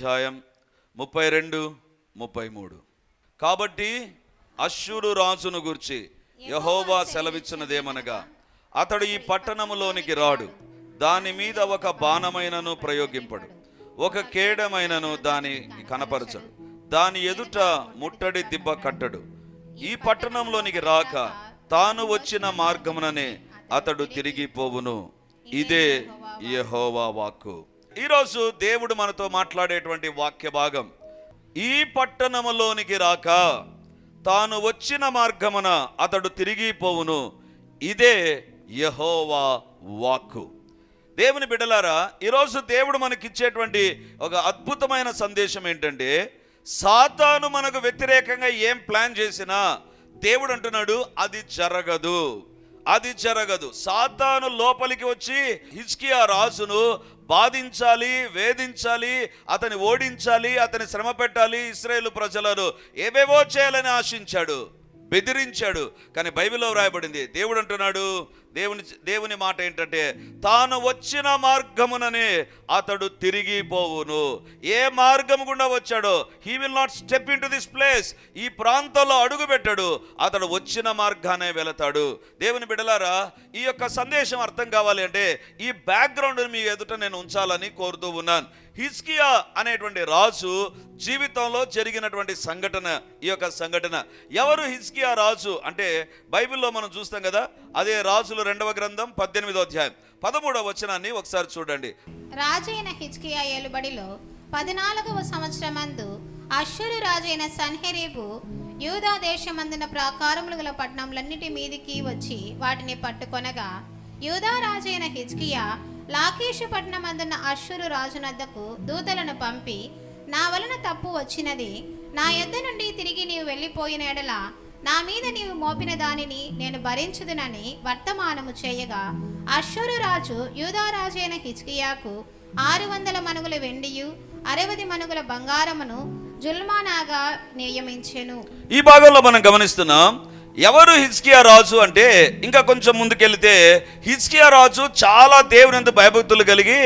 అధ్యాయం ముప్పై రెండు ముప్పై మూడు. కాబట్టి అశ్షూరు రాజును గుర్చి యహోవా సెలవిచ్చినదేమనగా అతడు ఈ పట్టణములోనికి రాడు దాని మీద ఒక బాణమైనను ప్రయోగింపడు ఒక కేడమైనను దాని కనపరచడు దాని ఎదుట ముట్టడి దిబ్బ కట్టడు. ఈ పట్టణంలోనికి రాక తాను వచ్చిన మార్గముననే అతడు తిరిగిపోవును ఇదే యహోవా వాక్కు. ఈరోజు దేవుడు మనతో మాట్లాడేటువంటి వాక్య భాగం ఈ పట్టణములోనికి రాక తాను వచ్చిన మార్గమున అతడు తిరిగి పోవును. ఇదే యహోవా వాక్కు. దేవుని బిడ్డలారా ఈరోజు దేవుడు మనకిచ్చేటువంటి ఒక అద్భుతమైన సందేశం ఏంటంటే సాతాను మనకు వ్యతిరేకంగా ఏం ప్లాన్ చేసినా దేవుడు అంటున్నాడు అది జరగదు. అది జరగదు. సాతాను లోపలికి వచ్చి హిజ్కియా రాజును బాధించాలి వేధించాలి అతని ఓడించాలి అతని శ్రమ పెట్టాలి ఇస్రాయేల్ ప్రజలను ఏవేవో చేయాలని ఆశించాడు బెదిరించాడు. కానీ బైబిల్లో వ్రాయబడింది దేవుడు అంటున్నాడు దేవుని దేవుని మాట ఏంటంటే తాను వచ్చిన మార్గముననే అతడు తిరిగి పోవును. ఏ మార్గం గుండా వచ్చాడో he will not step into this place ఈ ప్రాంతంలో అడుగు పెట్టాడు అతడు వచ్చిన మార్గానే వెళతాడు. దేవుని బిడలారా ఈ యొక్క సందేశం అర్థం కావాలి అంటే ఈ బ్యాక్గ్రౌండ్ మీ ఎదుట నేను ఉంచాలని కోరుతూ ఉన్నాను. హిస్కియా అనేటువంటి రాజు జీవితంలో జరిగినటువంటి సంఘటన ఈ యొక్క సంఘటన. ఎవరు హిస్కియా రాజు? అంటే బైబిల్లో మనం చూస్తాం కదా అదే రాజులు రెండవ గ్రంథం పద్దెనిమిదో అధ్యాయం. పదమూడవ వచనాన్ని ఒకసారి చూడండి. రాజైన హిజ్కియా ఏలుబడిలో పద్నాలుగవ సంవత్సరమందు అశ్వరు రాజైన సన్హెరీబు యూదా దేశమందున ప్రాకారములు గల పట్టణములన్నిటి మీదికి వచ్చి వాటిని పట్టుకొనగా యూదా రాజైన హిజ్కియా లాకేషు పట్టణమందున్న అశ్వరు రాజునద్దకు దూతలను పంపి నా వలన తప్పు వచ్చినది నా యొద్ద నుండి తిరిగి నీవు వెళ్ళిపోయిన ఎడల నా మీద నీవు మోపిన దానిని నేను భరించుదునని వర్తమానము చేయగా అశ్వరురాజు యూదారాజైన హిజ్కియాకు ఆరు వందల మనుగుల వెండియు అరవది మనుగుల బంగారమును జుల్మానాగా నియమించెను. ఈ భాగంలో మనం గమనిస్తున్నాం ఎవరు హిజ్కియా రాజు అంటే ఇంకా కొంచెం ముందుకెళ్తే హిజ్కియా రాజు చాలా దేవునందు భయభక్తులు కలిగి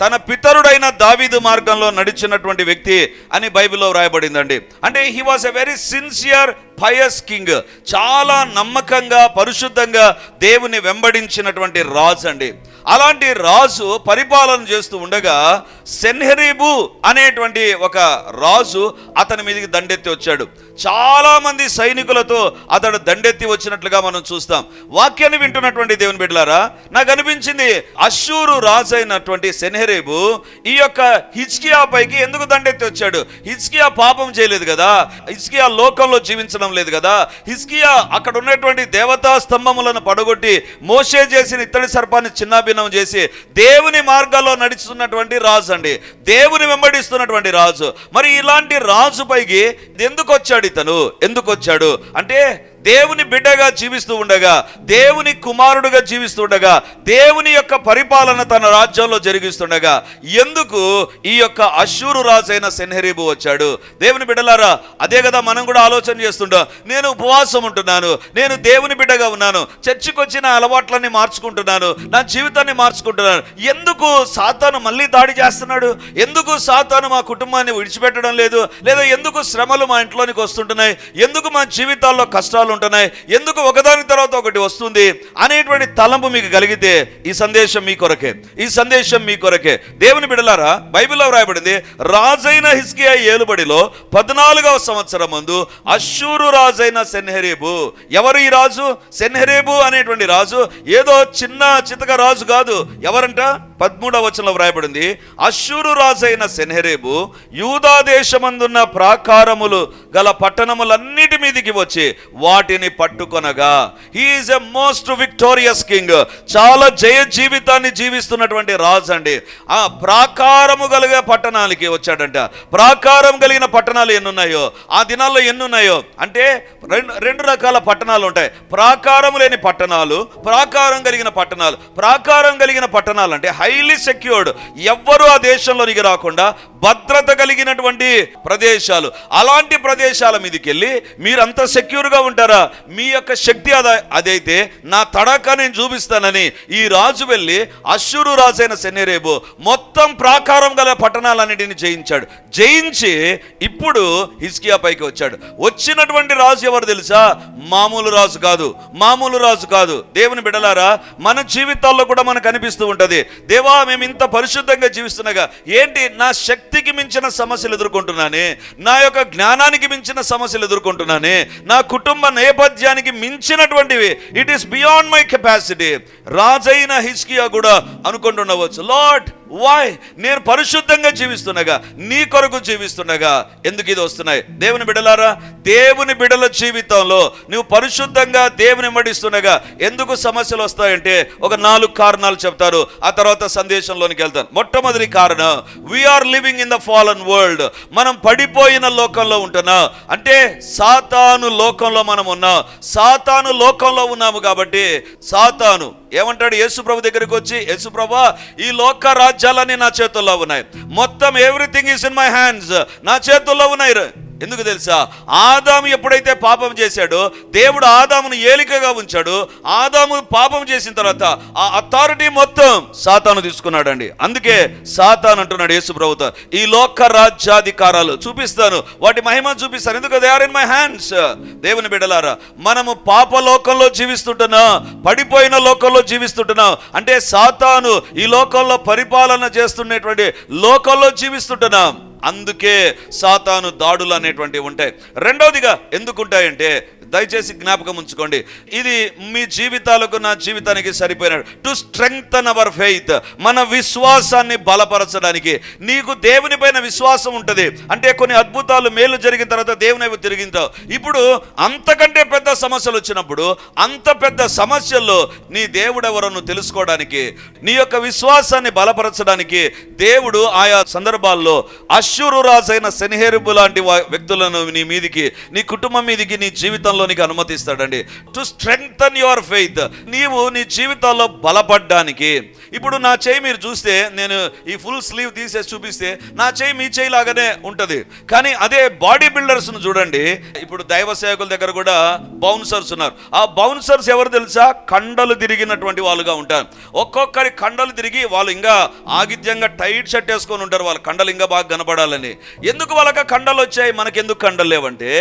తన పితరుడైన దావీదు మార్గంలో నడిచినటువంటి వ్యక్తి అని బైబిల్లో వ్రాయబడిందండి. అంటే he was a very sincere pious king చాలా నమ్మకంగా పరిశుద్ధంగా దేవుని వెంబడించినటువంటి రాజు అండి అలాంటి రాజు పరిపాలన చేస్తూ ఉండగా సెన్హెరీబు అనేటువంటి ఒక రాజు అతని మీదకి దండెత్తి వచ్చాడు. చాలా మంది సైనికులతో అతడు దండెత్తి వచ్చినట్లుగా మనం చూస్తాం. వాక్యాన్ని వింటున్నటువంటి దేవుని బిడ్డలారా నాకు అనిపించింది అశ్షూరు రాజు అయినటువంటి సెనహరేబు ఈ యొక్క హిజ్కియా పైకి ఎందుకు దండెత్తి వచ్చాడు? హిజ్కియా పాపం చేయలేదు కదా? హిజ్కియా లోకంలో జీవించడం లేదు కదా? హిజ్కియా అక్కడ ఉన్నటువంటి దేవతా స్తంభములను పడగొట్టి మోసే చేసిన ఇత్తడి సర్పాన్ని చిన్నాభిన్నం చేసి దేవుని మార్గాల్లో నడుస్తున్నటువంటి రాజు అండి. దేవుని వెంబడిస్తున్నటువంటి రాజు. మరి ఇలాంటి రాజు పైకి ఎందుకు వచ్చాడు ఇతను? ఎందుకు వచ్చాడు? అంటే దేవుని బిడ్డగా జీవిస్తూ ఉండగా దేవుని కుమారుడుగా జీవిస్తూ ఉండగా దేవుని యొక్క పరిపాలన తన రాజ్యంలో జరిగిస్తుండగా ఎందుకు ఈ యొక్క అశ్షూరు రాజైన సెన్హరీబు వచ్చాడు? దేవుని బిడ్డలారా అదే కదా మనం కూడా ఆలోచన చేస్తుంటాం. నేను ఉపవాసం ఉంటున్నాను నేను దేవుని బిడ్డగా ఉన్నాను చర్చికి వచ్చిన అలవాట్లన్నీ మార్చుకుంటున్నాను నా జీవితాన్ని మార్చుకుంటున్నాను. ఎందుకు సాతాను మళ్ళీ దాడి చేస్తున్నాడు? ఎందుకు సాతాను మా కుటుంబాన్ని విడిచిపెట్టడం లేదు? లేదా ఎందుకు శ్రమలు మా ఇంట్లోనికి వస్తుంటున్నాయి? ఎందుకు మా జీవితాల్లో కష్టాలు ఉంటున్నాయి. ఎందుకు ఒకదాని తర్వాత ఒకటి వస్తుంది? అనేటువంటి తలంపు మీకు కలిగితే ఈ సందేశం మీ కొరకే. ఈ సందేశం మీ కొరకే. దేవుని బిడలారా బైబిల్లో వ్రాయబడింది రాజైన హిస్కియా ఏలుబడిలో పద్నాలుగవ సంవత్సరం మందు అశ్షూరు రాజైన సెన్హెరేబు. ఎవరు ఈ రాజు? సెన్హెరేబు అనేటువంటి రాజు. ఏదో చిన్న చితక రాజు కాదు. ఎవరంట? పదమూడవ వచనంలో వ్రాయబడింది అశ్షూరు రాజైన సెన్హెరేబు యూదా దేశమందున్న ప్రాకారములు గల పట్టణములన్నిటి మీదికి వచ్చి వాటిని పట్టుకొనగా he is a most victorious king చాలా జయ జీవితాన్ని జీవిస్తున్నటువంటి రాజు అండి ఆ ప్రాకారము కలిగే పట్టణాలకి వచ్చాడంట. ప్రాకారం కలిగిన పట్టణాలు ఎన్ని ఉన్నాయో ఆ దినాల్లో ఎన్ని ఉన్నాయో అంటే రెండు రెండు రకాల పట్టణాలు ఉంటాయి. ప్రాకారం లేని పట్టణాలు ప్రాకారం కలిగిన పట్టణాలు. ప్రాకారం కలిగిన పట్టణాలు అంటే హైలీ సెక్యూర్డ్ ఎవ్వరూ ఆ దేశంలోనికి రాకుండా భద్రత కలిగినటువంటి ప్రదేశాలు. అలాంటి ప్రదేశాల మీదకి వెళ్ళి మీరంతా సెక్యూర్గా ఉంటారా? మీ యొక్క శక్తి అద అదైతే నా తడక నేను చూపిస్తానని ఈ రాజు వెళ్ళి అశ్వరు రాజైన సెన్నెరేబు మొత్తం ప్రాకారం గల పట్టణాలన్నిటిని జయించాడు. జయించి ఇప్పుడు హిస్కియా పైకి వచ్చాడు. వచ్చినటువంటి రాజు ఎవరు తెలుసా? మామూలు రాజు కాదు. మామూలు రాజు కాదు. దేవుని బిడలారా మన జీవితాల్లో కూడా మనకు అనిపిస్తూ ఉంటుంది. దేవా మేము ఇంత పరిశుద్ధంగా జీవిస్తున్నాగా. ఏంటి? నా శక్తి శక్తికి మించిన సమస్యలు ఎదుర్కొంటున్నానే నా యొక్క జ్ఞానానికి మించిన సమస్యలు ఎదుర్కొంటున్నానే నా కుటుంబ నేపథ్యానికి మించినటువంటివి. It is beyond my capacity రాజైన హిస్కియా కూడా అనుకుంటుండవచ్చు. లాట్ వాయ్ నేను పరిశుద్ధంగా జీవిస్తుండగా నీ కొరకు జీవిస్తుండగా ఎందుకు ఇది వస్తున్నాయి? దేవుని బిడలారా దేవుని బిడల జీవితంలో నువ్వు పరిశుద్ధంగా దేవుని మడిస్తుండగా ఎందుకు సమస్యలు వస్తాయంటే ఒక నాలుగు కారణాలు చెప్తారు. ఆ తర్వాత సందేశంలోనికి వెళ్తాను. మొట్టమొదటి కారణం we are living in the fallen world మనం పడిపోయిన లోకంలో ఉంటున్నాం. అంటే సాతాను లోకంలో మనం ఉన్నాం. సాతాను లోకంలో ఉన్నాము కాబట్టి సాతాను ఏమంటాడు యేసు ప్రభు దగ్గరికి వచ్చి యేసు ప్రభా ఈ లోక రాజ్యాలన్నీ నా చేతుల్లో ఉన్నాయి. మొత్తం everything is in my hands నా చేతుల్లో ఉన్నాయి ఎందుకు తెలుసా? ఆదాము ఎప్పుడైతే పాపం చేశాడో దేవుడు ఆదామును ఏలికగా ఉంచాడు. ఆదాము పాపం చేసిన తర్వాత ఆ అథారిటీ మొత్తం సాతాను తీసుకున్నాడండి. అందుకే సాతాన్ అంటున్నాడు యేసు ప్రభుతో ఈ లోక రాజ్యాధికారాలు చూపిస్తాను. వాటి మహిమ చూపిస్తాను. ఎందుకు? They are in my hands దేవుని బిడలారా మనము పాప లోకంలో జీవిస్తుంటున్నాం పడిపోయిన లోకంలో జీవిస్తుంటున్నాం. అంటే సాతాను ఈ లోకంలో పరిపాలన చేస్తున్నటువంటి లోకంలో జీవిస్తుంటున్నాం. అందుకే సాతాను దాడులు అనేటువంటివి ఉంటాయి. రెండవదిగా ఎందుకుంటాయంటే దయచేసి జ్ఞాపకం ఉంచుకోండి. ఇది మీ జీవితాలకు నా జీవితానికి సరిపోయిన టు స్ట్రెంగ్తన్ అవర్ ఫెయిత్ మన విశ్వాసాన్ని బలపరచడానికి. నీకు దేవుని పైన విశ్వాసం ఉంటుంది. అంటే కొన్ని అద్భుతాలు మేలు జరిగిన తర్వాత దేవుని వైపు తిరిగింతావు ఇప్పుడు అంతకంటే పెద్ద సమస్యలు వచ్చినప్పుడు అంత పెద్ద సమస్యల్లో నీ దేవుడు ఎవరో నువ్వు తెలుసుకోవడానికి నీ యొక్క విశ్వాసాన్ని బలపరచడానికి దేవుడు ఆయా సందర్భాల్లో అశ్వరు రాజైన సెనిహెరుబు లాంటి వ్యక్తులను నీ మీదికి నీ కుటుంబం మీదికి నీ జీవితంలోనికి అనుమతిస్తాడండి. టు స్ట్రెంగ్తన్ యువర్ ఫెయిత్ నీవు నీ జీవితాల్లో బలపడ్డానికి. ఇప్పుడు నా చేయి మీరు చూస్తే నేను ఈ ఫుల్ స్లీవ్ తీసేసి చూపిస్తే నా చేయి మీ చేయి లాగానే ఉంటుంది. కానీ అదే బాడీ బిల్డర్స్ను చూడండి. ఇప్పుడు దైవ సేవకుల దగ్గర కూడా బౌన్సర్స్ ఉన్నారు. ఆ బౌన్సర్స్ ఎవరు తెలుసా? కండలు తిరిగినటువంటి వాళ్ళుగా ఉంటారు. ఒక్కొక్కరి కండలు తిరిగి వాళ్ళు ఇంకా ఆగిత్యంగా టైట్ షర్ట్ వేసుకొని ఉంటారు. వాళ్ళ కండలు ఇంకా బాగా కనపడాలని. ఎందుకు వాళ్ళకి కండలు వచ్చాయి? మనకి ఎందుకు కండలు లేవంటే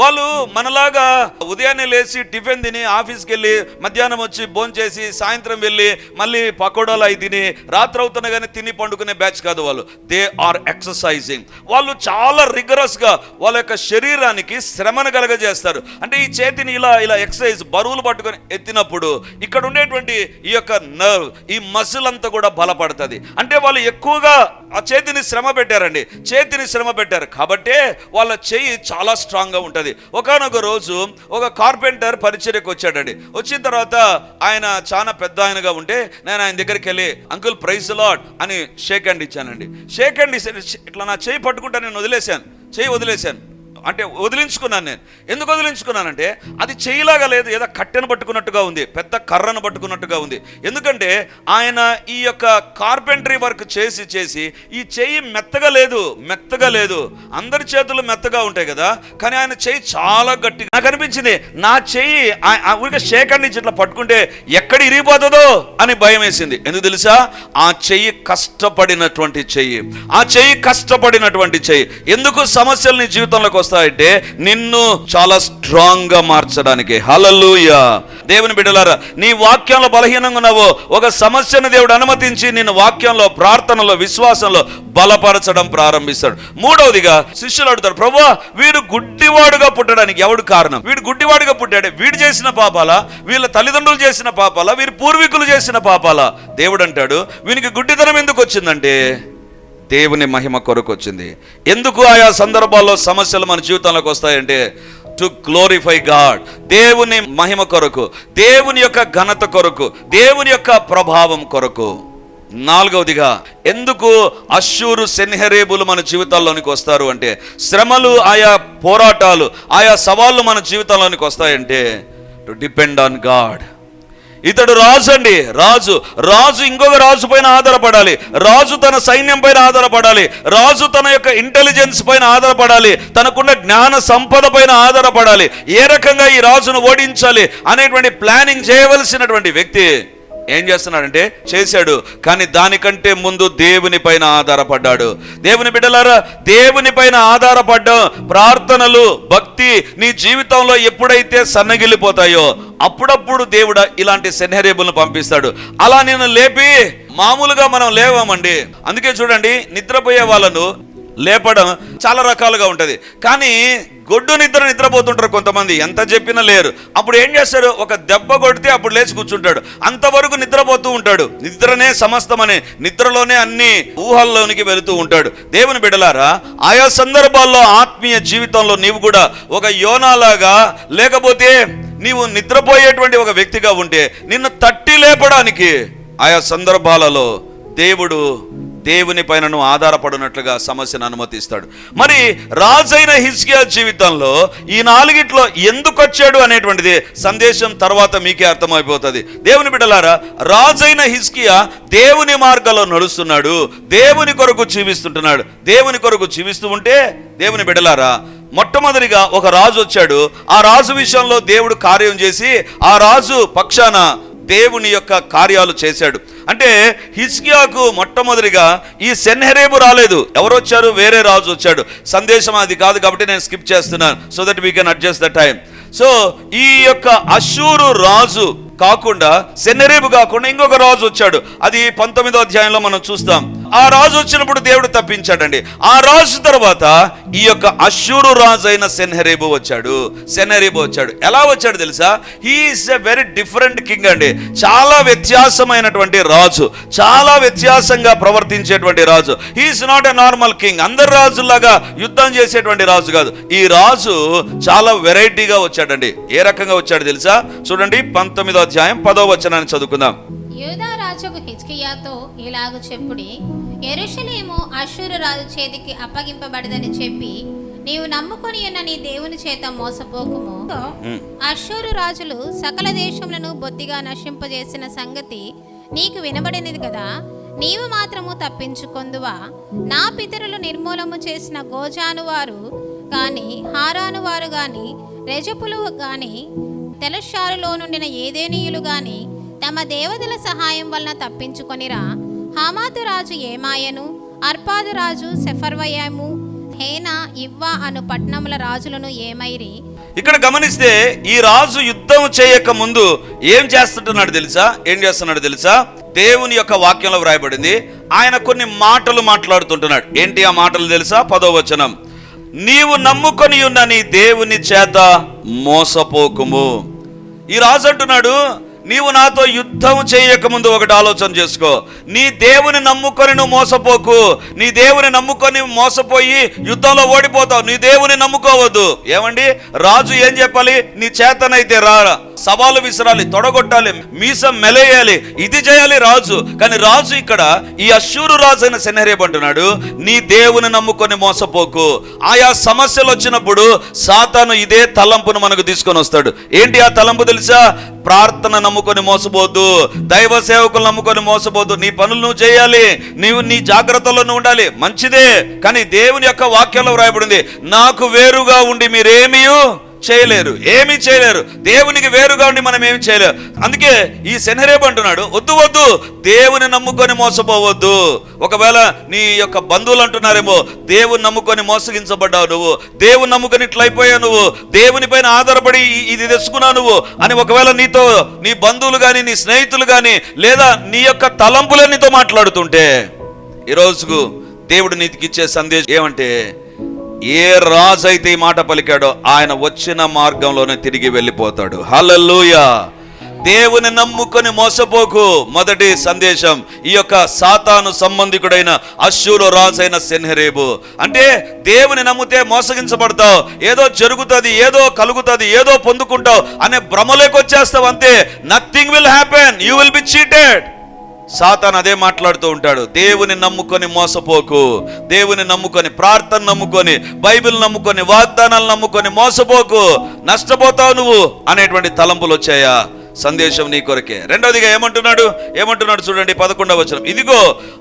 వాళ్ళు మనలాగా ఉదయాన్నే లేచి టిఫిన్ తిని ఆఫీస్కి వెళ్ళి మధ్యాహ్నం వచ్చి భోజనం చేసి సాయంత్రం వెళ్ళి మళ్ళీ పకోడాలు అయి తిని రాత్రి అవుతున్నా కానీ తిని పండుకునే బ్యాచ్ కాదు వాళ్ళు. దే ఆర్ ఎక్సర్సైజింగ్ వాళ్ళు చాలా రిగరస్గా వాళ్ళ యొక్క శరీరానికి శ్రమను కలగజేస్తారు. అంటే ఈ చేతిని ఇలా ఇలా ఎక్సర్సైజ్ బరువులు పట్టుకొని ఎత్తినప్పుడు ఇక్కడ ఉండేటువంటి ఈ యొక్క నర్వ్ ఈ మసిల్ అంతా కూడా బలపడుతుంది. అంటే వాళ్ళు ఎక్కువగా ఆ చేతిని శ్రమ పెట్టారండి. చేతిని శ్రమ పెట్టారు. కాబట్టే వాళ్ళ చెయ్యి చాలా స్ట్రాంగ్గా ఉంటుంది. ఒకనొక రోజు ఒక కార్పెంటర్ పరిచర్యకు వచ్చాడండి. వచ్చిన తర్వాత ఆయన చాలా పెద్ద ఆయనగా ఉంటే నేను ఆయన దగ్గరికి వెళ్ళి అంకుల్ ప్రైజ్ లాడ్ అని షేక్ హ్యాండ్ ఇచ్చానండి. షేక్ హ్యాండ్ ఇచ్చాను ఇట్లా నా చేయి పట్టుకుంటా నేను వదిలేశాను. చేయి వదిలేశాను. అంటే వదిలించుకున్నాను నేను. ఎందుకు వదిలించుకున్నానంటే అది చేయలాగా లేదు ఏదో కట్టెను పట్టుకున్నట్టుగా ఉంది పెద్ద కర్రను పట్టుకున్నట్టుగా ఉంది. ఎందుకంటే ఆయన ఈ యొక్క కార్పెంటరీ వర్క్ చేసి చేసి ఈ చెయ్యి మెత్తగా లేదు మెత్తగా లేదు. అందరి చేతులు మెత్తగా ఉంటాయి కదా కానీ ఆయన చెయ్యి చాలా గట్టిగా నాకు అనిపించింది. నా చెయ్యి ఆ- ఆ ఊరికే షేకండ్ నుంచి ఇట్లా పట్టుకుంటే ఎక్కడ ఇరిగిపోతుందో అని భయం వేసింది. ఎందుకు తెలుసా? ఆ చెయ్యి కష్టపడినటువంటి చెయ్యి ఆ చెయ్యి కష్టపడినటువంటి చెయ్యి ఎందుకు సమస్యలు నీ జీవితంలోకి వస్తాయంటే నిన్ను చాలా స్ట్రాంగ్గా మార్చడానికి. హలలుయ దేవుని బిడ్డలారా నీ వాక్యంలో బలహీనంగా ఉన్నావు ఒక సమస్యను దేవుడు అనుమతించి నిన్ను వాక్యంలో ప్రార్థనలో విశ్వాసంలో బలపరచడం ప్రారంభిస్తాడు. మూడవదిగా శిష్యులు అడుగుతారు ప్రభు వీడు గుడ్డివాడుగా పుట్టడానికి ఎవడు కారణం? వీడు గుడ్డివాడుగా పుట్టాడే వీడు చేసిన పాపాల? వీళ్ళ తల్లిదండ్రులు చేసిన పాపాలా? వీరి పూర్వీకులు చేసిన పాపాలా? దేవుడు అంటాడు వీనికి గుడ్డితనం ఎందుకు వచ్చిందంటే దేవుని మహిమ కొరకు వచ్చింది ఎందుకు ఆయా సందర్భాల్లో సమస్యలు మన జీవితంలోకి వస్తాయంటే టు గ్లోరిఫై గాడ్ దేవుని మహిమ కొరకు దేవుని యొక్క ఘనత కొరకు దేవుని యొక్క ప్రభావం కొరకు. నాలుగవదిగా ఎందుకు అశ్షూరు సెన్హెరేబులు మన జీవితాల్లోనికి వస్తారు అంటే శ్రమలు ఆయా పోరాటాలు ఆయా సవాళ్ళు మన జీవితంలోనికి వస్తాయంటే టు డిపెండ్ ఆన్ గాడ్ ఇతడు రాజు అండి రాజు రాజు ఇంకొక రాజు పైన ఆధారపడాలి. రాజు తన సైన్యం పైన ఆధారపడాలి. రాజు తన యొక్క ఇంటెలిజెన్స్ పైన ఆధారపడాలి. తనకున్న జ్ఞాన సంపద పైన ఆధారపడాలి. ఏ రకంగా ఈ రాజును ఓడించాలి అనేటువంటి ప్లానింగ్ చేయవలసినటువంటి వ్యక్తి ఏం చేస్తున్నాడంటే చేశాడు. కానీ దానికంటే ముందు దేవుని పైన ఆధారపడ్డాడు. దేవుని బిడ్డలారా దేవుని పైన ఆధారపడ్డం ప్రార్థనలు భక్తి నీ జీవితంలో ఎప్పుడైతే సన్నగిల్లిపోతాయో అప్పుడప్పుడు దేవుడు ఇలాంటి సెన్హరేబుల్ని పంపిస్తాడు. అలా నేను లేపి మామూలుగా మనం లేవామండి. అందుకే చూడండి నిద్రపోయే వాళ్ళను లేపడం చాలా రకాలుగా ఉంటుంది. కానీ గొడ్డు నిద్ర నిద్రపోతుంటారు కొంతమంది. ఎంత చెప్పినా లేరు. అప్పుడు ఏం చేస్తాడు? ఒక దెబ్బ కొడితే అప్పుడు లేచి కూర్చుంటాడు. అంతవరకు నిద్రపోతూ ఉంటాడు. నిద్రనే సమస్తమని. నిద్రలోనే అన్ని ఊహల్లోనికి వెళుతూ ఉంటాడు. దేవుని బిడలారా ఆయా సందర్భాల్లో ఆత్మీయ జీవితంలో నీవు కూడా ఒక యోనాలాగా లేకపోతే నీవు నిద్రపోయేటువంటి ఒక వ్యక్తిగా ఉంటే నిన్ను తట్టి లేపడానికి ఆయా సందర్భాలలో దేవుడు దేవుని పైన నువ్వు ఆధారపడినట్లుగా సమస్యను అనుమతిస్తాడు. మరి రాజైన హిజ్కియా జీవితంలో ఈ నాలుగిట్లో ఎందుకు వచ్చాడు అనేటువంటిది సందేశం తర్వాత మీకే అర్థమైపోతుంది. దేవుని బిడ్డలారా రాజైన హిజ్కియా దేవుని మార్గంలో నడుస్తున్నాడు దేవుని కొరకు జీవిస్తుంటున్నాడు. దేవుని కొరకు జీవిస్తూ ఉంటే దేవుని బిడ్డలారా మొట్టమొదటిగా ఒక రాజు వచ్చాడు. ఆ రాజు విషయంలో దేవుడు కార్యం చేసి ఆ రాజు పక్షాన దేవుని యొక్క కార్యాలు చేశాడు. అంటే హిస్కియాకు మొట్టమొదటిగా ఈ సెన్హెరేబు రాలేదు. ఎవరు వచ్చారు? వేరే రాజు వచ్చాడు. సందేశం అది కాదు కాబట్టి నేను స్కిప్ చేస్తున్నాను so that we can adjust the time so ఈ యొక్క అశూరు రాజు కాకుండా సెన్నరేబు కాకుండా ఇంకొక రాజు వచ్చాడు. అది పంతొమ్మిదో అధ్యాయంలో మనం చూస్తాం. ఆ రాజు వచ్చినప్పుడు దేవుడు తప్పించాడండి. ఆ రాజు తర్వాత ఈ యొక్క అశ్షూరు రాజు అయిన సెన్హరేబు వచ్చాడు. సెన్హరేబు వచ్చాడు. ఎలా వచ్చాడు తెలుసా? He is a very different king అండి. చాలా వ్యత్యాసమైనటువంటి రాజు. చాలా వ్యత్యాసంగా ప్రవర్తించేటువంటి రాజు. He is not a normal king అందరు రాజులాగా యుద్ధం చేసేటువంటి రాజు కాదు. ఈ రాజు చాలా వెరైటీగా వచ్చాడండి. ఏ రకంగా వచ్చాడు తెలుసా? చూడండి పంతొమ్మిదో అధ్యాయం పదో వచనాన్ని చదువుకుందాం. యూదా రాజుకు హిజ్కియాతో ఇలాగు చెప్పుడి ఎరుషలేము అశ్షూరు రాజు చేతికి అప్పగింపబడదని చెప్పి నీవు నమ్ముకొని ఉన్న నీ దేవుని చేత మోసపోకుము. అశ్షూరు రాజులు సకల దేశములను బొత్తిగా నశింపజేసిన సంగతి నీకు వినబడినది కదా. నీవు మాత్రము తప్పించుకొందువా? నా పితరులు నిర్మూలము చేసిన గోజాను వారు గాని హారాను వారు గాని రెజపులు గాని తెలషారులో నుండిన ఏదేనీయులు గాని తమ దేవతల సహాయం వలన తప్పించుకొనిరా. హామాతు రాజు ఏమాయను? అర్పాదు రాజు సెఫర్వయము? హేనా ఇవ్వా అను పట్టణముల రాజులను ఏమైరి? ఇక్కడ గమనిస్తే ఈ రాజు యుద్ధం చేయక ముందు ఏం చేస్తుంటున్నాడు తెలుసా? ఏం చేస్తున్నాడు తెలుసా? దేవుని యొక్క వాక్యంలో వ్రాయబడింది. ఆయన కొన్ని మాటలు మాట్లాడుతుంటున్నాడు. ఏంటి ఆ మాటలు తెలుసా? పదో వచనం. నీవు నమ్ముకొని ఉన్న నీ దేవుని చేత మోసపోకుము. ఈ రాజు అంటున్నాడు నీవు నాతో యుద్ధం చేయకముందు ఒకటి ఆలోచన చేసుకో. నీ దేవుని నమ్ముకొని నువ్వు మోసపోకు. నీ దేవుని నమ్ముకొని మోసపోయి యుద్ధంలో ఓడిపోతావు. నీ దేవుని నమ్ముకోవద్దు. ఏమండి? రాజు ఏం చెప్పాలి? నీ చేతనైతే రా సవాలు విసరాలి తొడగొట్టాలి మీసం మెలేయాలి. ఇది చేయాలి రాజు. కానీ రాజు ఇక్కడ ఈ అశ్షూరు రాజు అయిన సెనరేబ్ అంటున్నాడు నీ దేవుని నమ్ముకొని మోసపోకు. ఆయా సమస్యలు వచ్చినప్పుడు సాతాను ఇదే తలంపును మనకు తీసుకొని వస్తాడు. ఏంటి ఆ తలంపు తెలుసా? ప్రార్థన నమ్ముకొని మోసపోద్దు దైవ సేవకులు నమ్ముకొని మోసపోద్దు నీ పనులు నువ్వు చేయాలి నీవు నీ జాగ్రత్తలో నువ్వు ఉండాలి. మంచిదే కానీ దేవుని యొక్క వాక్యంలో వ్రాయబడింది నాకు వేరుగా ఉండి మీరేమీ చేయలేరు ఏమీ చేయలేరు. దేవునికి వేరుగా ఉండి మనం ఏమి చేయలేరు అందుకే ఈ శనిరేపు అంటున్నాడు వద్దు వద్దు దేవుని నమ్ముకొని మోసపోవద్దు. ఒకవేళ నీ యొక్క బంధువులు అంటున్నారేమో దేవుని నమ్ముకొని మోసగించబడ్డావు నువ్వు దేవుని నమ్ముకొని ఇట్లయిపోయావు నువ్వు దేవుని పైన ఆధారపడి ఇది తెచ్చుకున్నావు నువ్వు అని ఒకవేళ నీతో నీ బంధువులు కానీ నీ స్నేహితులు కానీ లేదా నీ యొక్క తలంపులే నీతో మాట్లాడుతుంటే ఈరోజుకు దేవుడు నీతికి ఇచ్చే సందేశం ఏమంటే ఏ రాజు అయితే ఈ మాట పలికాడో ఆయన వచ్చిన మార్గంలోనే తిరిగి వెళ్ళిపోతాడు. హల్లెలూయా! దేవుని నమ్ముకొని మోసపోకు. మొదటి సందేశం ఈ యొక్క సాతాను సంబంధికుడైన అశ్షూరు రాజైన సెన్హరేబు. అంటే దేవుని నమ్మితే మోసగించబడతావు ఏదో జరుగుతుంది ఏదో కలుగుతుంది ఏదో పొందుకుంటావు అనే భ్రమలోకి వచ్చేస్తావు అంతే. Nothing will happen you will be cheated Satan అదే మాట్లాడుతూ ఉంటాడు దేవుని నమ్ముకొని మోసపోకు దేవుని నమ్ముకొని ప్రార్థన నమ్ముకొని బైబిల్ నమ్ముకొని వాగ్దానాలు నమ్ముకొని మోసపోకు నష్టపోతావు నువ్వు అనేటువంటి తలంపులు వచ్చాయా? సందేశం నీ కొరకే. రెండవదిగా ఏమంటున్నాడు? ఏమంటున్నాడు చూడండి పదకొండవ వచనం. ఇదిగో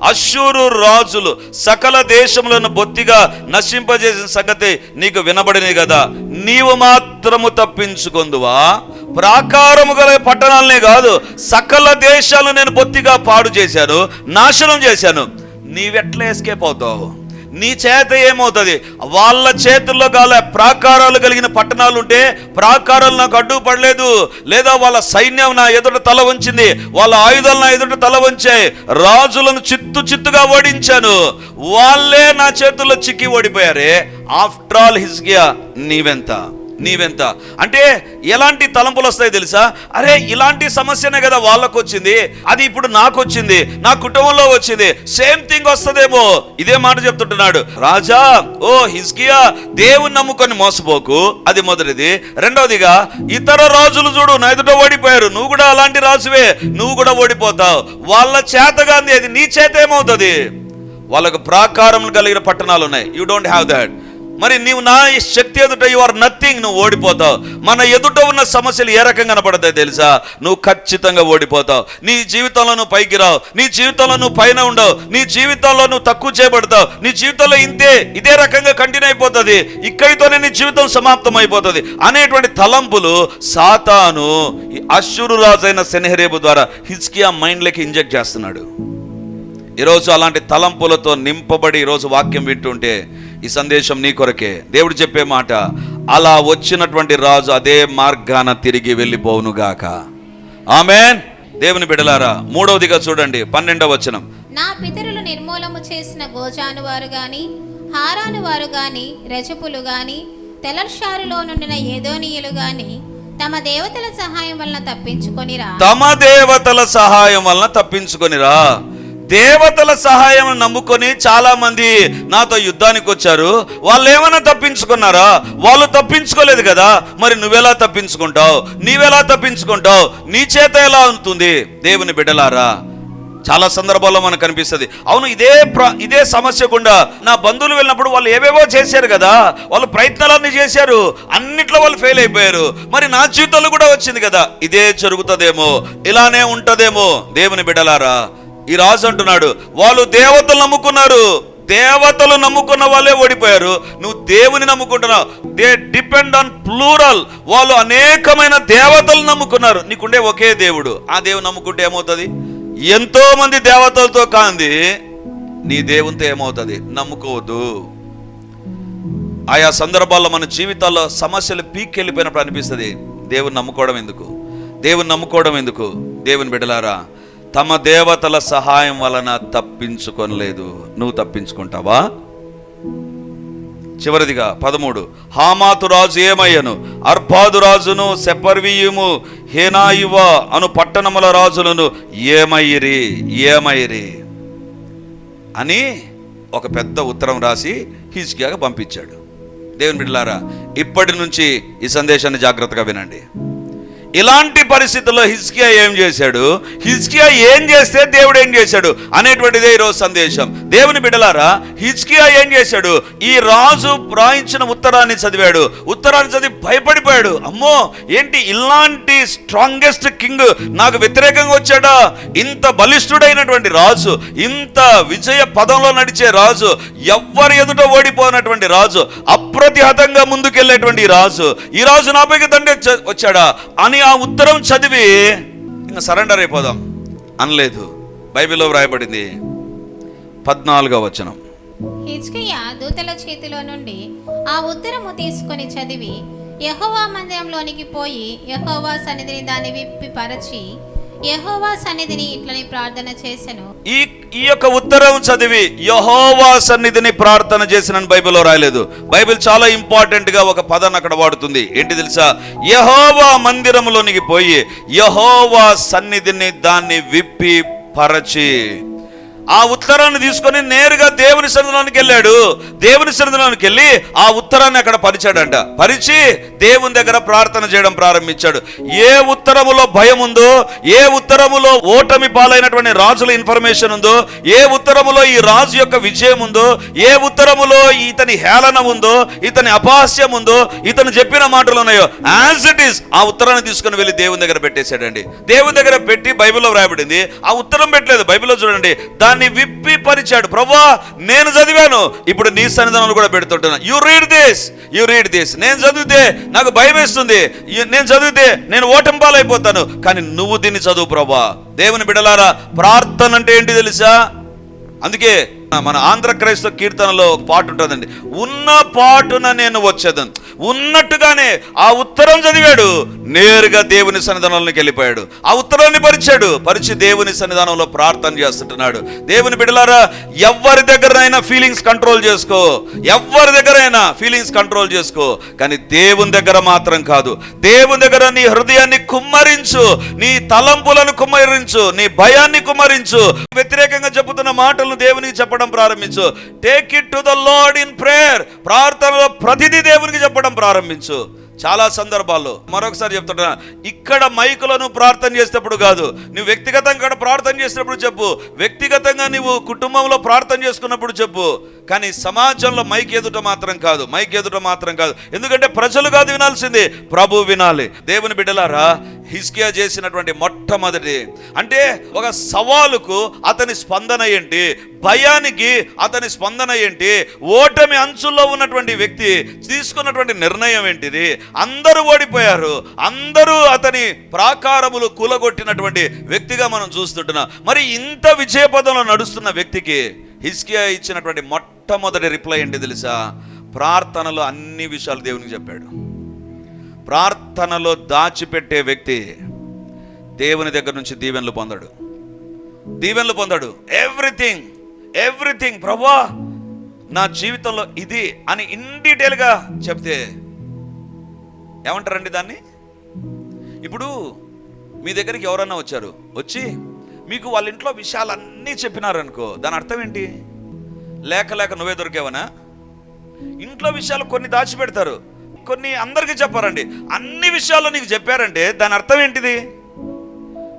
అశ్షూరు రాజులు సకల దేశములను బొత్తిగా నశింపజేసిన సంగతి నీకు వినబడినది కదా. నీవు మాత్రము తప్పించుకొందువా? ప్రాకారము గల పట్టణాలనే కాదు సకల దేశాలు నేను బొత్తిగా పాడు చేశాను నాశనం చేశాను. నీవెట్లా ఎస్కేప్ అవుతావు? నీ చేత ఏమవుతుంది? వాళ్ళ చేతుల్లో కాల ప్రాకారాలు కలిగిన పట్టణాలు ఉంటే ప్రాకారాలు నాకు అడ్డు పడలేదు. లేదా వాళ్ళ సైన్యం నా ఎదుట తల వంచింది. వాళ్ళ ఆయుధాలు నా ఎదుట తల వంచాయి. రాజులను చిత్తు చిత్తుగా ఓడించాను. వాళ్ళే నా చేతుల్లో చిక్కి ఓడిపోయారే. ఆఫ్టర్ ఆల్ హిస్గియా నీవెంత? నీవెంత? అంటే ఎలాంటి తలంపులు వస్తాయి తెలుసా? అరే ఇలాంటి సమస్యనే కదా వాళ్ళకు వచ్చింది అది ఇప్పుడు నాకు వచ్చింది నా కుటుంబంలో వచ్చింది. సేమ్ థింగ్ వస్తుందేమో. ఇదే మాట చెప్తుంటున్నాడు. రాజా ఓ హిస్కియా దేవుని నమ్ముకొని మోసపోకు. అది మొదటిది. రెండవదిగా ఇతర రాజులు చూడు నా ఎదుట ఓడిపోయారు. నువ్వు కూడా అలాంటి రాజువే. నువ్వు కూడా ఓడిపోతావు. వాళ్ళ చేతగాంది అది. నీ చేత ఏమవుతుంది? వాళ్ళకు ప్రాకారం కలిగిన పట్టణాలు ఉన్నాయి యూ డోంట్ హ్యావ్ దాట్ మరి నీవు నా ఈ శక్తి ఎదుట యు ఆర్ నథింగ్ నువ్వు ఓడిపోతావు. మన ఎదుట ఉన్న సమస్యలు ఏ రకంగా కనపడతాయి తెలుసా? నువ్వు ఖచ్చితంగా ఓడిపోతావు. నీ జీవితంలో నువ్వు పైకి రావు. నీ జీవితంలో నువ్వు పైన ఉండవు. నీ జీవితంలో నువ్వు తక్కువ చేయబడతావు. నీ జీవితంలో ఇంతే ఇదే రకంగా కంటిన్యూ అయిపోతుంది. ఇక్కడితోనే నీ జీవితం సమాప్తం అయిపోతుంది. అనేటువంటి తలంపులు సాతాను అశ్వరు రాజైన సెనహరేబు ద్వారా హిజ్కియా మైండ్లోకి ఇంజెక్ట్ చేస్తున్నాడు. ఈరోజు అలాంటి తలంపులతో నింపబడి ఈరోజు వాక్యం వింటుంటే ఈ సందేశం నీ కొరకే. దేవుడు చెప్పే మాట అలా వచ్చినటువంటి రాజు అదే మార్గాన తిరిగి వెళ్ళిపోవునుగాక ఆమెన్. దేవుని బిడలారా మూడవదిగా చూడండి పన్నెండవ వచనం. నా పితరులు నిర్మూలము చేసిన గోజాను వారు గాని హారాను వారు గాని రజపులు గాని తెలర్షారులో నుండిన ఏదోనీయులు గాని తమ దేవతల సహాయం వలన తప్పించుకొనిరా. తమ దేవతల సహాయం వలన తప్పించుకొనిరా. దేవతల సహాయం నమ్ముకొని చాలా మంది నాతో యుద్ధానికి వచ్చారు. వాళ్ళు ఏమైనా తప్పించుకున్నారా? వాళ్ళు తప్పించుకోలేదు కదా. మరి నువ్వెలా తప్పించుకుంటావు? నీవెలా తప్పించుకుంటావు? నీ చేత ఎలా ఉంటుంది? దేవుని బిడ్డలారా చాలా సందర్భాల్లో మనకు కనిపిస్తుంది. అవును ఇదే ప్ర ఇదే సమస్య గుండా నా బంధువులు వెళ్ళినప్పుడు వాళ్ళు ఏవేవో చేశారు కదా. వాళ్ళు ప్రయత్నాలన్నీ చేశారు. అన్నిట్లో వాళ్ళు ఫెయిల్ అయిపోయారు. మరి నా జీవితంలో కూడా వచ్చింది కదా. ఇదే జరుగుతుందేమో ఇలానే ఉంటదేమో. దేవుని బిడ్డలారా ఈ రాజు అంటున్నాడు వాళ్ళు దేవతలు నమ్ముకున్నారు. దేవతలు నమ్ముకున్న వాళ్ళే ఓడిపోయారు. నువ్వు దేవుని నమ్ముకుంటున్నావు. They depend on plural. వాళ్ళు అనేకమైన దేవతలు నమ్ముకున్నారు. నీకుండే ఒకే దేవుడు. ఆ దేవుని నమ్ముకుంటే ఏమవుతుంది? ఎంతో మంది దేవతలతో కాంది నీ దేవునితో ఏమవుతుంది? నమ్ముకోవద్దు. ఆయా సందర్భాల్లో మన జీవితాల్లో సమస్యలు పీక్కెళ్ళిపోయినప్పుడు అనిపిస్తుంది దేవుని నమ్ముకోవడం ఎందుకు? దేవుని నమ్ముకోవడం ఎందుకు? దేవుని బిడ్డలారా తమ దేవతల సహాయం వలన తప్పించుకొనలేదు. నువ్వు తప్పించుకుంటావా? చివరిదిగా పదమూడు. హామాతు రాజు ఏమయ్యను? అర్పాదు రాజును సెపర్వీయుము హేనాయువ అను పట్టణముల రాజులను ఏమయ్యిరి? ఏమయ్యిరి? అని ఒక పెద్ద ఉత్తరం రాసి హిజ్కియాగా పంపించాడు. దేవుని బిడ్డలారా ఇప్పటి నుంచి ఈ సందేశాన్ని జాగ్రత్తగా వినండి. ఇలాంటి పరిస్థితుల్లో హిజ్కియా ఏం చేశాడు? హిజ్కియా ఏం చేస్తే దేవుడు ఏం చేశాడు? అనేటువంటిదే ఈరోజు సందేశం. దేవుని బిడలారా హిజ్కియా ఏం చేశాడు? ఈ రాజు రాయించిన ఉత్తరాన్ని చదివాడు. ఉత్తరాన్ని చదివి భయపడిపోయాడు. అమ్మో ఏంటి ఇలాంటి స్ట్రాంగెస్ట్ కింగ్ నాకు వ్యతిరేకంగా వచ్చాడా? ఇంత బలిష్ఠుడైనటువంటి రాజు ఇంత విజయ పదంలో నడిచే రాజు ఎవ్వరి ఎదుట ఓడిపోయినటువంటి రాజు అప్రతిహతంగా ముందుకెళ్ళేటువంటి రాజు ఈ రాజు నాపైకి దండే చ- వచ్చాడా? అని ఆ ఉత్తరం చదివి ఇంకా సరెండర్ అయిపోదాం. అనలేదు. బైబిల్లో వ్రాయబడింది పద్నాలుగో వచనం. హిజ్కియా దూతల చేతిలో నుండి ఆ ఉత్తరము తీసుకొని చదివి యహోవా మందిరంలోనికి పోయి యహోవా సన్నిధిని దాన్ని విప్పి పరచి యహోవా సన్నిధిని ఇట్లని ప్రార్థన చేసెను ఈ ఈ యొక్క ఉత్తరం చదివి యహోవా సన్నిధిని ప్రార్థన చేసిన బైబిల్లో రాయలేదు. బైబిల్ చాలా ఇంపార్టెంట్గా ఒక పదాన్ని అక్కడ వాడుతుంది. ఏంటి తెలుసా? యహోవా మందిరంలోనికి పోయి యహోవా సన్నిధిని దాన్ని విప్పి పరచి. ఆ ఉత్తరాన్ని తీసుకొని నేరుగా దేవుని సన్నిధిలోనికి వెళ్ళాడు. దేవుని సన్నిధిలోనికి వెళ్ళి ఆ ఉత్తరాన్ని అక్కడ పరిచాడంట. పరిచి దేవుని దగ్గర ప్రార్థన చేయడం ప్రారంభించాడు. ఏ ఉత్తరములో భయం ఉందో ఏ ఉత్తరములో ఓటమి పాలైనటువంటి రాజుల ఇన్ఫర్మేషన్ ఉందో ఏ ఉత్తరములో ఈ రాజు యొక్క విజయం ఉందో ఏ ఉత్తరములో ఇతని హేళన ఉందో ఇతని అపహాస్యం ఉందో ఇతను చెప్పిన మాటలు ఉన్నాయో యాజ్ ఇట్ ఈస్ ఆ ఉత్తరాన్ని తీసుకుని వెళ్ళి దేవుని దగ్గర పెట్టేశాడండి. దేవుని దగ్గర పెట్టి బైబిల్లో రాయబడింది ఆ ఉత్తరం పెట్టలేదు. బైబిల్లో చూడండి. దాని దాన్ని విప్పి పరిచాడు ప్రభా నేను చదివాను. ఇప్పుడు నీ సన్నిధానాలు కూడా పెడుతుంటున్నాను you read this you read this నేను చదివితే నాకు భయం వేస్తుంది. నేను చదివితే నేను ఓటమి పాలైపోతాను కానీ నువ్వు దీన్ని చదువు ప్రభా. దేవుని బిడలారా ప్రార్థన అంటే ఏంటి తెలుసా? అందుకే మన ఆంధ్ర క్రైస్తవ కీర్తనలో ఒక పాట ఉంటుందండి. ఉన్న పాటున నేను వచ్చేదని. ఉన్నట్టుగానే ఆ ఉత్తరం చదివాడు. నేరుగా దేవుని సన్నిధానంలోకి వెళ్ళిపోయాడు. ఆ ఉత్తరాన్ని పరిచాడు. పరిచి దేవుని సన్నిధానంలో ప్రార్థన చేస్తుంటున్నాడు. దేవుని బిడలారా ఎవరి దగ్గరైనా ఫీలింగ్స్ కంట్రోల్ చేసుకో. ఎవరి దగ్గరైనా ఫీలింగ్స్ కంట్రోల్ చేసుకో. కానీ దేవుని దగ్గర మాత్రం కాదు. దేవుని దగ్గర నీ హృదయాన్ని కుమ్మరించు. నీ తలంపులను కుమ్మరించు. నీ భయాన్ని కుమ్మరించు. వ్యతిరేకంగా చెబుతున్న మాటలను దేవునికి చెప్పడం ప్రారంభించు. Take it to the Lord in prayer ప్రార్థనలో ప్రతిదీ దేవునికి చెప్పడం ప్రారంభించు. చాలా సందర్భాల్లో మరొకసారి చెప్తున్నా ఇక్కడ మైకులను ప్రార్థన చేసేటప్పుడు కాదు నువ్వు వ్యక్తిగతంగా ఇక్కడ ప్రార్థన చేసినప్పుడు చెప్పు. వ్యక్తిగతంగా నువ్వు కుటుంబంలో ప్రార్థన చేసుకున్నప్పుడు చెప్పు. కానీ సమాజంలో మైక్ ఎదుట మాత్రం కాదు మైక్ ఎదుట మాత్రం కాదు. ఎందుకంటే ప్రజలు కాదు వినాల్సింది ప్రభు వినాలి. దేవుని బిడ్డలారా హిస్కియా చేసినటువంటి మొట్టమొదటి అంటే ఒక సవాలుకు అతని స్పందన ఏంటి? భయానికి అతని స్పందన ఏంటి? ఓటమి అంచుల్లో ఉన్నటువంటి వ్యక్తి తీసుకున్నటువంటి నిర్ణయం ఏంటిది? అందరూ ఓడిపోయారు. అందరూ అతని ప్రాకారములు కూలగొట్టినటువంటి వ్యక్తిగా మనం చూస్తుంటున్నాం. మరి ఇంత విజయపదంలో నడుస్తున్న వ్యక్తికి హిస్కియా ఇచ్చినటువంటి మొట్టమొదటి రిప్లై ఏంటి తెలుసా? ప్రార్థనలో అన్ని విషయాలు దేవునికి చెప్పాడు. ప్రార్థనలో దాచిపెట్టే వ్యక్తి దేవుని దగ్గర నుంచి దీవెనలు పొందాడు. దీవెనలు పొందాడు. ఎవ్రీథింగ్ ఎవ్రీథింగ్ ప్రభా నా జీవితంలో ఇది అని ఇన్ డీటెయిల్గా చెప్తే ఏమంటారండి దాన్ని? ఇప్పుడు మీ దగ్గరికి ఎవరన్నా వచ్చారు? వచ్చి మీకు వాళ్ళ ఇంట్లో విషయాలన్నీ చెప్పినారనుకో దాని అర్థం ఏంటి? లేక లేక నువ్వే దొరికావనా? ఇంట్లో విషయాలు కొన్ని దాచిపెడతారు. కొన్ని అందరికీ చెప్పారండి. అన్ని విషయాలు నీకు చెప్పారంటే దాని అర్థం ఏంటిది?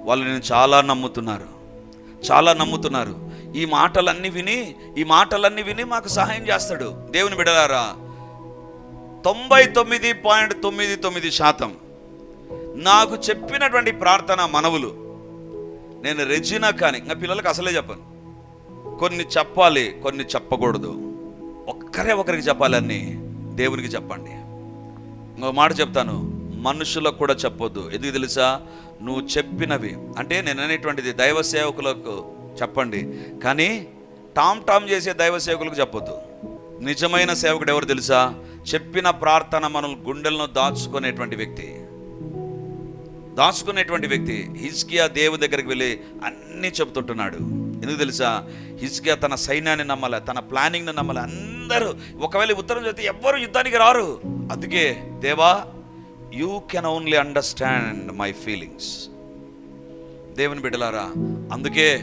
వాళ్ళు నేను చాలా నమ్ముతున్నారు. చాలా నమ్ముతున్నారు. ఈ మాటలన్నీ విని ఈ మాటలన్నీ విని మాకు సహాయం చేస్తాడు. దేవుని బిడలారా తొంభై తొమ్మిది పాయింట్ తొమ్మిది తొమ్మిది శాతం నాకు చెప్పినటువంటి ప్రార్థన మనవులు. నేను రెజినా కానీ ఇంకా పిల్లలకు అసలే చెప్పను. కొన్ని చెప్పాలి కొన్ని చెప్పకూడదు. ఒక్కరే ఒకరికి చెప్పాలని దేవునికి చెప్పండి. ఇంకో మాట చెప్తాను. మనుషులకు కూడా చెప్పొద్దు. ఎందుకు తెలుసా? నువ్వు చెప్పినవి. అంటే నేను అనేటువంటిది దైవ సేవకులకు చెప్పండి. కానీ టామ్ టామ్ చేసే దైవ సేవకులకు చెప్పొద్దు. నిజమైన సేవకుడు ఎవరు తెలుసా? చెప్పిన ప్రార్థన మనం గుండెలను దాచుకునేటువంటి వ్యక్తి. దాచుకునేటువంటి వ్యక్తి. హిజ్కియా దేవు దగ్గరికి వెళ్ళి అన్నీ చెబుతుంటున్నాడు. ఎందుకు తెలుసా? హిజ్కియా తన సైన్యాన్ని నమ్మలే తన ప్లానింగ్ని నమ్మలే. అందరూ ఒకవేళ ఉత్తరం చెప్తే ఎవ్వరు యుద్ధానికి రారు. అందుకే దేవా you can only understand my feelings దేవుని బిడ్డలారా అందుకే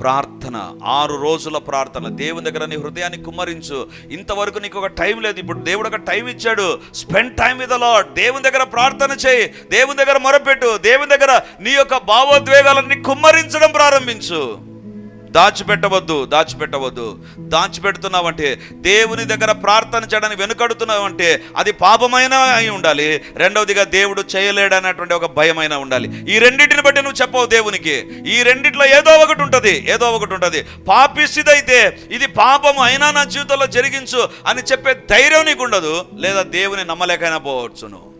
ప్రార్థన ఆరు రోజుల ప్రార్థన దేవుని దగ్గర నీ హృదయాన్ని కుమ్మరించు. ఇంతవరకు నీకు ఒక టైం లేదు. ఇప్పుడు దేవుడు ఒక టైం ఇచ్చాడు. స్పెండ్ టైం విత్ లాడ్ దేవుని దగ్గర ప్రార్థన చేయి. దేవుని దగ్గర మొరపెట్టు. దేవుని దగ్గర నీ యొక్క భావోద్వేగాలన్నీ కుమ్మరించడం ప్రారంభించు. దాచిపెట్టవద్దు దాచిపెట్టవద్దు. దాచిపెడుతున్నావంటే దేవుని దగ్గర ప్రార్థన చేయడానికి వెనుకడుతున్నావంటే అది పాపమైన అయి ఉండాలి. రెండవదిగా దేవుడు చేయలేడన్నటువంటి ఒక భయమైన ఉండాలి. ఈ రెండింటిని బట్టి నువ్వు చెప్పవు దేవునికి. ఈ రెండిట్లో ఏదో ఒకటి ఉంటుంది ఏదో ఒకటి ఉంటుంది. పాపిస్తుదైతే ఇది పాపము అయినా నా జీవితంలో జరిగించు అని చెప్పే ధైర్యం నీకు ఉండదు లేదా దేవుని నమ్మలేకైనా పోవచ్చు నువ్వు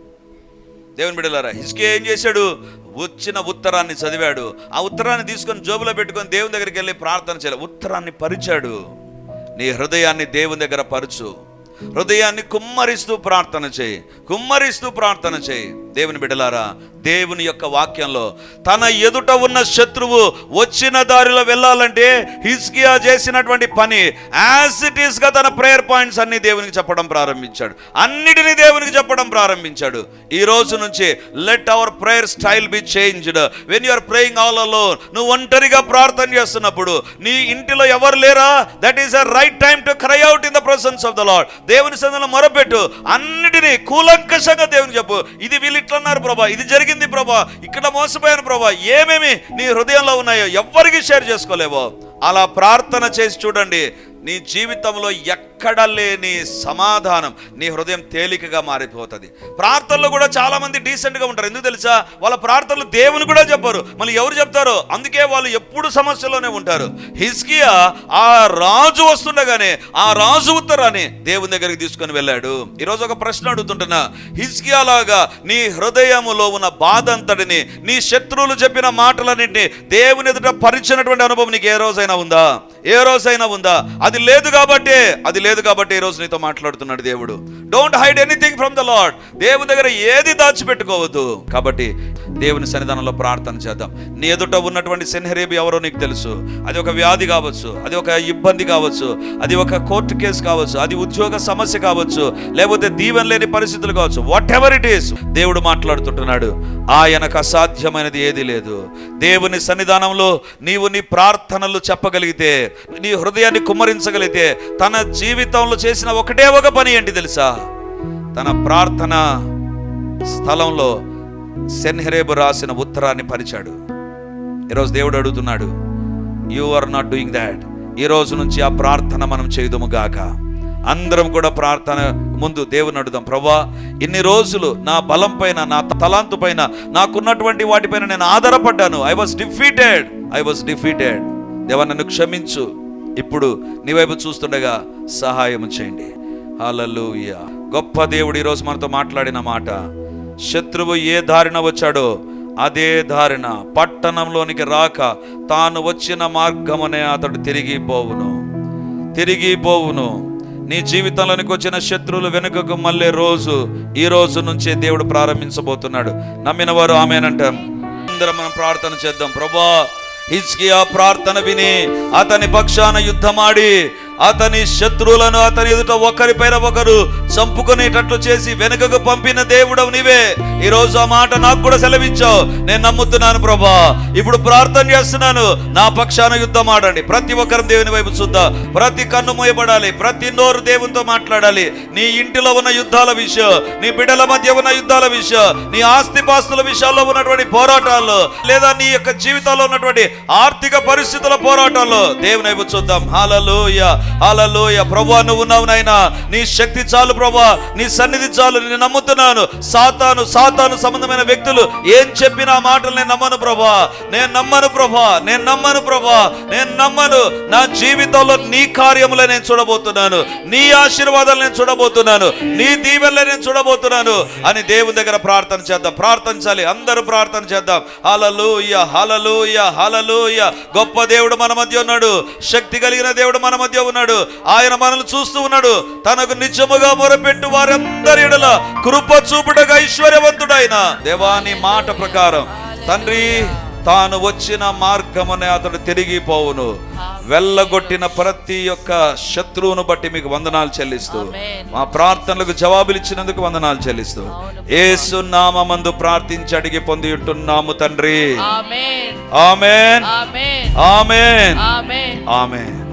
దేవుని బిడ్డలారా హిస్కే ఏం చేశాడు? వచ్చిన ఉత్తరాన్ని చదివాడు. ఆ ఉత్తరాన్ని తీసుకొని జోబులో పెట్టుకొని దేవుని దగ్గరికి వెళ్ళి ప్రార్థన చేయాలి. ఉత్తరాన్ని పరిచాడు. నీ హృదయాన్ని దేవుని దగ్గర పరుచు. హృదయాన్ని కుమ్మరిస్తూ ప్రార్థన చేయి. కుమ్మరిస్తూ ప్రార్థన చేయి. దేవుని బిడలారా దేవుని యొక్క వాక్యంలో తన ఎదుట ఉన్న శత్రువు వచ్చిన దారిలో వెళ్ళాలంటే హిస్కియా చేసినటువంటి పని యాజ్ ఇట్ ఈస్గా తన ప్రేయర్ పాయింట్స్ అన్ని దేవునికి చెప్పడం ప్రారంభించాడు. అన్నిటినీ దేవునికి చెప్పడం ప్రారంభించాడు. ఈ రోజు నుంచి let our prayer style be changed when you're praying all alone నువ్వు ఒంటరిగా ప్రార్థన చేస్తున్నప్పుడు నీ ఇంటిలో ఎవరు లేరా? That is a right time to cry out in the presence of the Lord దేవుని సందులో మొరపెట్టు. అన్నిటినీ కూలంకషంగా దేవునికి చెప్పు. ఇది వీళ్ళు ఇట్లన్నారు ప్రభా ఇది జరిగింది ప్రభా ఇక్కడ మోసపోయాను ప్రభా ఏమేమి నీ హృదయంలో ఉన్నాయో ఎవ్వరికి షేర్ చేసుకోలేవో. అలా ప్రార్థన చేసి చూడండి నీ జీవితంలో ఎక్క లేని సమాధానం నీ హృదయం తేలికగా మారిపోతుంది. ప్రార్థనలు కూడా చాలా మంది డీసెంట్గా ఉంటారు. ఎందుకు తెలుసా? వాళ్ళ ప్రార్థనలు దేవుని కూడా చెప్పరు. మళ్ళీ ఎవరు చెప్తారు? అందుకే వాళ్ళు ఎప్పుడు సమస్యలోనే ఉంటారు. హిస్కియా ఆ రాజు వస్తుండగానే ఆ రాజు ఉత్తరాన్ని దేవుని దగ్గరికి తీసుకొని వెళ్ళాడు. ఈరోజు ఒక ప్రశ్న అడుగుతుంటున్నా. హిస్కియా లాగా నీ హృదయములో ఉన్న బాధ అంతటిని నీ శత్రువులు చెప్పిన మాటలన్నింటినీ దేవుని ఎదుట పరిచినటువంటి అనుభవం నీకు ఏ రోజైనా ఉందా? ఏ రోజైనా ఉందా? అది లేదు కాబట్టే అది లేదు లేదు కాబట్టి ఈరోజు నీతో మాట్లాడుతున్నాడు దేవుడు. Don't hide anything from the Lord దేవుని దగ్గర ఏది దాచిపెట్టుకోవద్దు. కాబట్టి దేవుని సన్నిధానంలో ప్రార్థన చేద్దాం. నీ ఎదుట ఉన్నటువంటి సెన్హరేబి ఎవరో నీకు తెలుసు. అది ఒక వ్యాధి కావచ్చు అది ఒక ఇబ్బంది కావచ్చు అది ఒక కోర్టు కేసు కావచ్చు అది ఉద్యోగ సమస్య కావచ్చు లేకపోతే దీవెన లేని పరిస్థితులు కావచ్చు. వాట్ ఎవర్ ఇట్ ఈస్ దేవుడు మాట్లాడుతుంటున్నాడు. ఆయనకు అసాధ్యమైనది ఏది లేదు. దేవుని సన్నిధానంలో నీవు నీ ప్రార్థనలు చెప్పగలిగితే నీ హృదయాన్ని కుమ్మరించగలిగితే తన జీవితంలో చేసిన ఒకటే ఒక పని ఏంటి తెలుసా? తన ప్రార్థన స్థలంలో సెన్హెరేబు రాసిన ఉత్తరాన్ని పరిచాడు. ఈరోజు దేవుడు అడుగుతున్నాడు you are not doing that ఈ రోజు నుంచి ఆ ప్రార్థన మనం చేయుదుము గాక. అందరం కూడా ప్రార్థన ముందు దేవుని అడుగుదాం ప్రభా ఇన్ని రోజులు నా బలం పైన నా తలాంతు పైన నాకున్నటువంటి వాటిపైన నేను ఆధారపడ్డాను. I was defeated I was defeated దేవా నన్ను క్షమించు. ఇప్పుడు నీ వైపు చూస్తుండగా సహాయం చేయండి. హల్లెలూయా. గొప్ప దేవుడు ఈరోజు మనతో మాట్లాడిన మాట శత్రువు ఏ దారిన వచ్చాడో అదే దారిన పట్టణంలోనికి రాక తాను వచ్చిన మార్గమునే అతడు తిరిగి పోవును. తిరిగి పోవును. నీ జీవితంలోనికి వచ్చిన శత్రువులు వెనుకకు మళ్ళీ రోజు ఈ రోజు నుంచే దేవుడు ప్రారంభించబోతున్నాడు. నమ్మిన వారు ఆమెనంటాం అందరం మనం ప్రార్థన చేద్దాం. ప్రభా హిజ్కియా ప్రార్థన విని అతని పక్షాన యుద్ధమాడి అతని శత్రువులను అతని ఎదుట ఒకరిపైన ఒకరు చంపుకునేటట్లు చేసి వెనుకకు పంపిన దేవుడవు నీవే. ఈ రోజు ఆ మాట నాకు కూడా సెలవిచ్చావు. నేను నమ్ముతున్నాను ప్రభా. ఇప్పుడు ప్రార్థన చేస్తున్నాను. నా పక్షాన యుద్ధం ఆడండి. ప్రతి ఒక్కరు దేవుని వైపు చూద్దాం. ప్రతి కన్ను మూయబడాలి. ప్రతి నోరు దేవునితో మాట్లాడాలి. నీ ఇంటిలో ఉన్న యుద్ధాల విషయం నీ బిడ్డల మధ్య ఉన్న యుద్ధాల విషయం నీ ఆస్తిపాస్తుల విషయాల్లో ఉన్నటువంటి పోరాటాల్లో లేదా నీ యొక్క జీవితంలో ఉన్నటువంటి ఆర్థిక పరిస్థితుల పోరాటాల్లో దేవుని వైపు చూద్దాం. హాలలోయ అలలోయ ప్రభా నువ్వు ఉన్నావు నాయనా. నీ శక్తి చాలు ప్రభా నీ సన్నిధి చాలు. నేను నమ్ముతున్నాను. సాతాను సాతాను సంబంధమైన వ్యక్తులు ఏం చెప్పిన మాటలు నేను నమ్మను ప్రభా నేను నమ్మను ప్రభా నేను నమ్మను ప్రభా నేను నమ్మను. నా జీవితంలో నీ కార్యములే నేను చూడబోతున్నాను. నీ ఆశీర్వాదాలు నేను చూడబోతున్నాను. నీ దీవెనలే నేను చూడబోతున్నాను. అని దేవుని దగ్గర ప్రార్థన చేద్దాం. ప్రార్థించాలి అందరూ ప్రార్థన చేద్దాం. హలలుయ హలలుయ హలలుయ గొప్ప దేవుడు మన మధ్య ఉన్నాడు. శక్తి కలిగిన దేవుడు మన మధ్య ఉన్నాడు. ఆయన మనల్ని చూస్తూ ఉన్నాడు. తనకు నిజముగా మొరపెట్టు వారందరి ఎడల కృప చూపుటగా ఐశ్వర్యవంతుడైన దేవాని మాట ప్రకారం తండ్రి తాను వచ్చిన మార్గమునే అతడు తిరిగిపోవును వెళ్ళగొట్టిన ప్రతి ఒక్క శత్రువును బట్టి మీకు వందనాలు చెల్లిస్తూ. మా ప్రార్థనలకు జవాబులు ఇచ్చినందుకు వందనాలు చెల్లిస్తూ ఏసు నామందు ప్రార్థించి అడిగి పొంది ఉంటున్నాము తండ్రి. Amen. Amen. Amen.